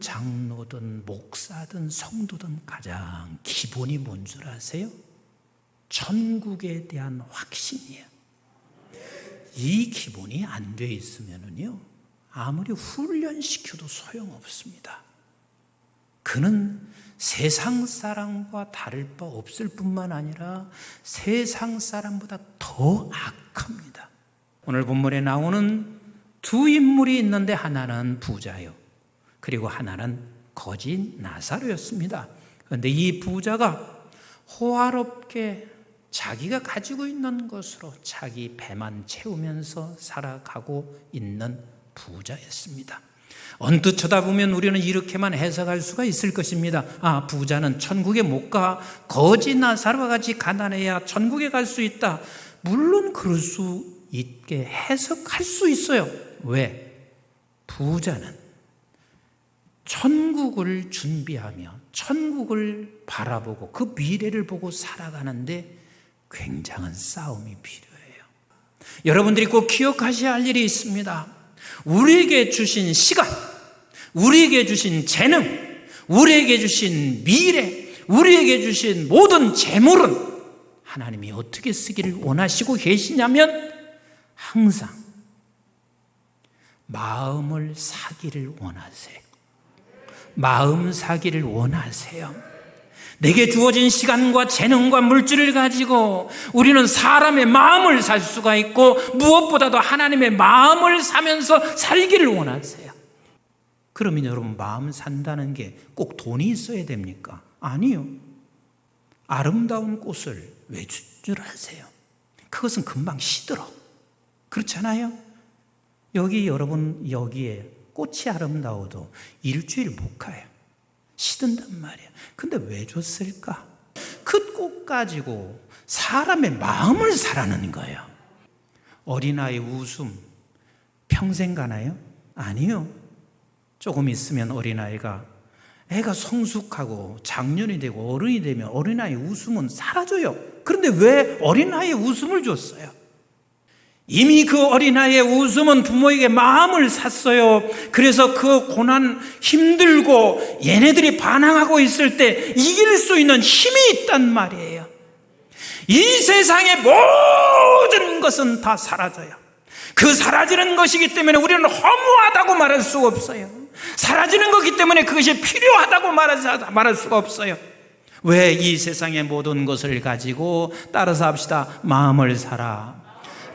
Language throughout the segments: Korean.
장로든 목사든 성도든 가장 기본이 뭔 줄 아세요? 천국에 대한 확신이에요. 이 기본이 안 돼 있으면은요, 아무리 훈련시켜도 소용없습니다. 그는 세상 사람과 다를 바 없을 뿐만 아니라 세상 사람보다 더 악합니다. 오늘 본문에 나오는 두 인물이 있는데 하나는 부자요. 그리고 하나는 거진 나사로였습니다. 그런데 이 부자가 호화롭게 자기가 가지고 있는 것으로 자기 배만 채우면서 살아가고 있는 부자였습니다. 언뜻 쳐다보면 우리는 이렇게만 해석할 수가 있을 것입니다. 아, 부자는 천국에 못 가. 거지 나사로와 같이 가난해야 천국에 갈 수 있다. 물론 그럴 수 있게 해석할 수 있어요. 왜? 부자는 천국을 준비하며 천국을 바라보고 그 미래를 보고 살아가는데 굉장한 싸움이 필요해요. 여러분들이 꼭 기억하셔야 할 일이 있습니다. 우리에게 주신 시간, 우리에게 주신 재능, 우리에게 주신 미래, 우리에게 주신 모든 재물은 하나님이 어떻게 쓰기를 원하시고 계시냐면 항상 마음을 사기를 원하세요. 마음 사기를 원하세요. 내게 주어진 시간과 재능과 물질을 가지고 우리는 사람의 마음을 살 수가 있고 무엇보다도 하나님의 마음을 사면서 살기를 원하세요. 그러면 여러분 마음 산다는 게 꼭 돈이 있어야 됩니까? 아니요. 아름다운 꽃을 왜 줄 아세요? 그것은 금방 시들어. 그렇잖아요? 여기 여러분 여기에 꽃이 아름다워도 일주일 못 가요. 시든단 말이야. 근데 왜 줬을까? 그 꽃 가지고 사람의 마음을 사라는 거예요. 어린아이 웃음 평생 가나요? 아니요. 조금 있으면 어린아이가 애가 성숙하고 장년이 되고 어른이 되면 어린아이 웃음은 사라져요. 그런데 왜 어린아이의 웃음을 줬어요? 이미 그 어린아이의 웃음은 부모에게 마음을 샀어요. 그래서 그 고난 힘들고 얘네들이 반항하고 있을 때 이길 수 있는 힘이 있단 말이에요. 이 세상의 모든 것은 다 사라져요. 그 사라지는 것이기 때문에 우리는 허무하다고 말할 수 없어요. 사라지는 것이기 때문에 그것이 필요하다고 말할 수가 없어요. 왜 이 세상의 모든 것을 가지고 따라서 합시다. 마음을 사라.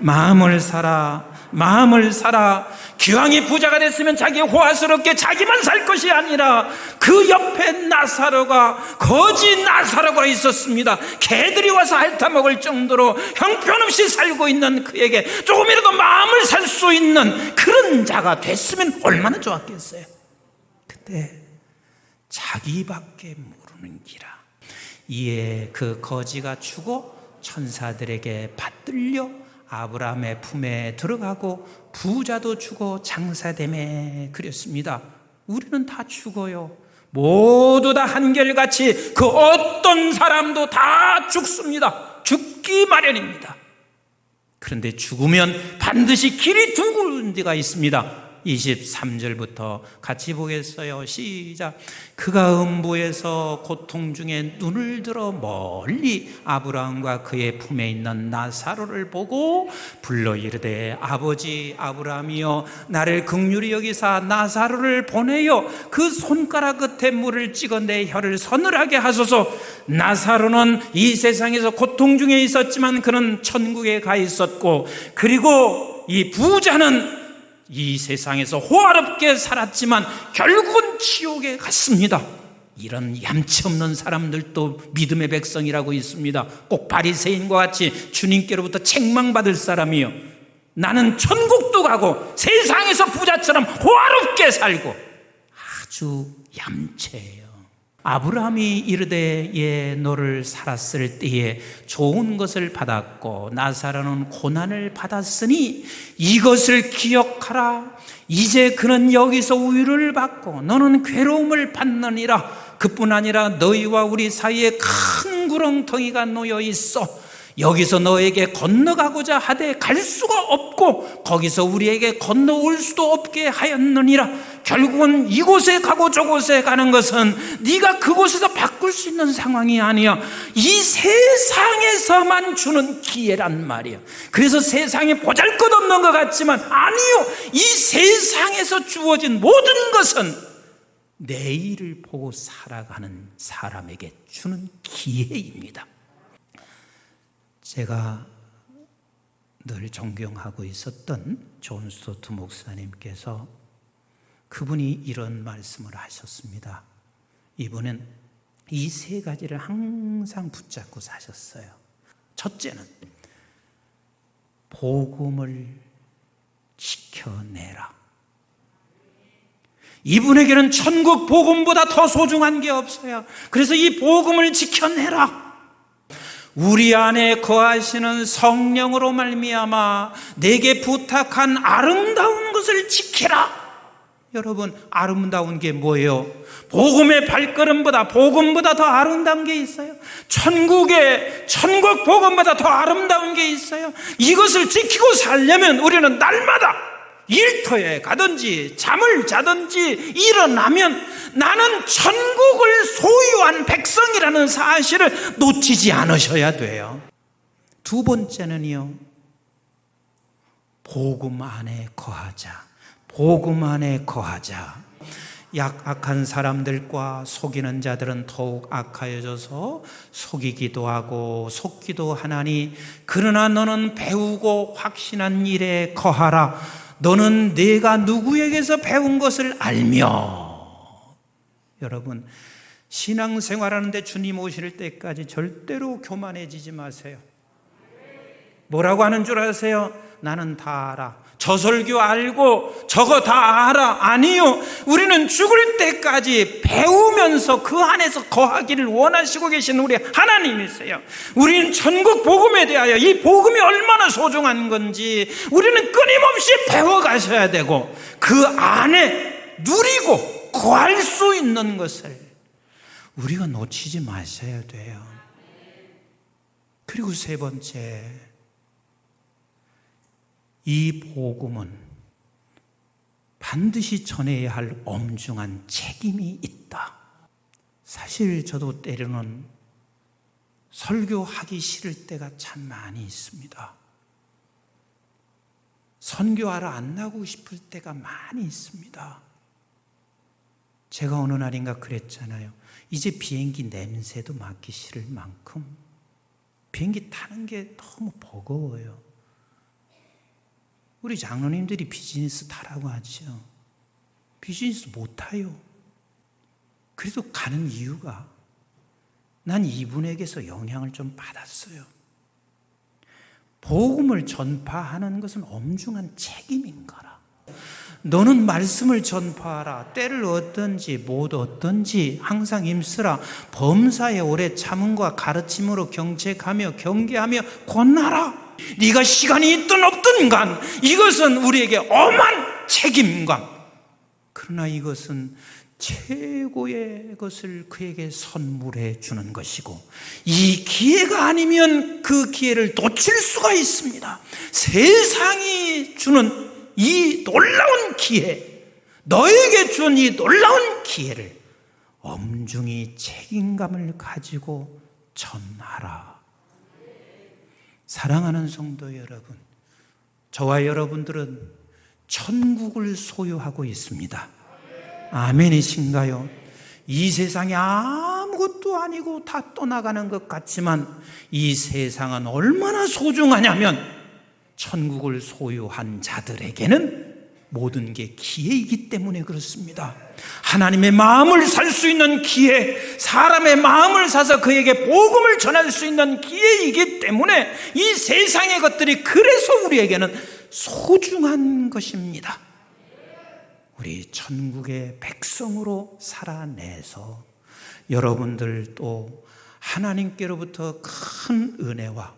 마음을 사라. 마음을 사라. 기왕이 부자가 됐으면 자기 호화스럽게 자기만 살 것이 아니라 그 옆에 나사로가 거지 나사로가 있었습니다. 개들이 와서 핥아먹을 정도로 형편없이 살고 있는 그에게 조금이라도 마음을 살 수 있는 그런 자가 됐으면 얼마나 좋았겠어요. 근데 자기밖에 모르는 기라. 이에 그 거지가 죽어 천사들에게 받들려 아브라함의 품에 들어가고 부자도 죽어 장사됨에 그렸습니다. 우리는 다 죽어요. 모두 다 한결같이 그 어떤 사람도 다 죽습니다. 죽기 마련입니다. 그런데 죽으면 반드시 길이 두 군데가 있습니다. 23절부터 같이 보겠어요. 시작. 그가 음부에서 고통 중에 눈을 들어 멀리 아브라함과 그의 품에 있는 나사로를 보고 불러 이르되 아버지 아브라함이여 나를 극률히 여기사 나사로를 보내요. 그 손가락 끝에 물을 찍어 내 혀를 서늘하게 하소서. 나사로는 이 세상에서 고통 중에 있었지만 그는 천국에 가 있었고 그리고 이 부자는 이 세상에서 호화롭게 살았지만 결국은 지옥에 갔습니다. 이런 얌치 없는 사람들도 믿음의 백성이라고 있습니다. 꼭 바리새인과 같이 주님께로부터 책망받을 사람이요. 나는 천국도 가고 세상에서 부자처럼 호화롭게 살고 아주 얌체예요. 아브라함이 이르되 예 너를 살았을 때에 좋은 것을 받았고 나사로는 고난을 받았으니 이것을 기억하라. 이제 그는 여기서 우유를 받고 너는 괴로움을 받느니라. 그뿐 아니라 너희와 우리 사이에 큰 구렁텅이가 놓여 있어 여기서 너에게 건너가고자 하되 갈 수가 없고 거기서 우리에게 건너올 수도 없게 하였느니라. 결국은 이곳에 가고 저곳에 가는 것은 네가 그곳에서 바꿀 수 있는 상황이 아니야 이 세상에서만 주는 기회란 말이야 그래서 세상에 보잘것없는 것 같지만 아니요 이 세상에서 주어진 모든 것은 내일을 보고 살아가는 사람에게 주는 기회입니다 제가 늘 존경하고 있었던 존 스토트 목사님께서 그분이 이런 말씀을 하셨습니다. 이분은 이 세 가지를 항상 붙잡고 사셨어요. 첫째는 복음을 지켜내라. 이분에게는 천국 복음보다 더 소중한 게 없어요. 그래서 이 복음을 지켜내라. 우리 안에 거하시는 성령으로 말미암아 내게 부탁한 아름다운 것을 지키라. 여러분 아름다운 게 뭐예요? 복음의 발걸음보다 복음보다 더 아름다운 게 있어요. 천국의 천국 복음보다 더 아름다운 게 있어요. 이것을 지키고 살려면 우리는 날마다 일터에 가든지 잠을 자든지 일어나면 나는 천국을 소유한 백성이라는 사실을 놓치지 않으셔야 돼요. 두 번째는요. 복음 안에 거하자. 복음 안에 거하자. 약악한 사람들과 속이는 자들은 더욱 악하여져서 속이기도 하고 속기도 하나니 그러나 너는 배우고 확신한 일에 거하라. 너는 내가 누구에게서 배운 것을 알며 여러분 신앙생활하는데 주님 오실 때까지 절대로 교만해지지 마세요. 뭐라고 하는 줄 아세요? 나는 다 알아. 저 설교 알고 저거 다 알아. 아니요. 우리는 죽을 때까지 배우면서 그 안에서 거하기를 원하시고 계신 우리 하나님이세요. 우리는 전국 복음에 대하여 이 복음이 얼마나 소중한 건지 우리는 끊임없이 배워가셔야 되고 그 안에 누리고 거할 수 있는 것을 우리가 놓치지 마셔야 돼요. 그리고 세 번째, 이 복음은 반드시 전해야 할 엄중한 책임이 있다. 사실 저도 때로는 설교하기 싫을 때가 참 많이 있습니다. 선교하러 안 나고 싶을 때가 많이 있습니다. 제가 어느 날인가 그랬잖아요. 이제 비행기 냄새도 맡기 싫을 만큼 비행기 타는 게 너무 버거워요. 우리 장로님들이 비즈니스 타라고 하죠. 비즈니스 못 타요. 그래도 가는 이유가 난 이분에게서 영향을 좀 받았어요. 복음을 전파하는 것은 엄중한 책임인 거라. 너는 말씀을 전파하라. 때를 얻든지 못 얻든지 항상 힘쓰라. 범사에 오래 참음과 가르침으로 경책하며 경계하며 권하라. 네가 시간이 있든 없든 간 이것은 우리에게 엄한 책임감. 그러나 이것은 최고의 것을 그에게 선물해 주는 것이고 이 기회가 아니면 그 기회를 놓칠 수가 있습니다. 세상이 주는 이 놀라운 기회, 너에게 준 이 놀라운 기회를 엄중히 책임감을 가지고 전하라. 사랑하는 성도 여러분, 저와 여러분들은 천국을 소유하고 있습니다. 아멘이신가요? 이 세상이 아무것도 아니고 다 떠나가는 것 같지만 이 세상은 얼마나 소중하냐면 천국을 소유한 자들에게는 모든 게 기회이기 때문에 그렇습니다. 하나님의 마음을 살 수 있는 기회, 사람의 마음을 사서 그에게 복음을 전할 수 있는 기회이기 때문에 이 세상의 것들이 그래서 우리에게는 소중한 것입니다. 우리 천국의 백성으로 살아내서 여러분들 또 하나님께로부터 큰 은혜와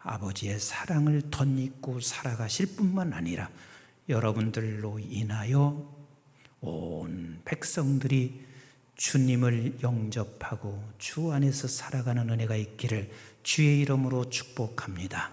아버지의 사랑을 덧입고 살아가실 뿐만 아니라 여러분들로 인하여 온 백성들이 주님을 영접하고 주 안에서 살아가는 은혜가 있기를 주의 이름으로 축복합니다.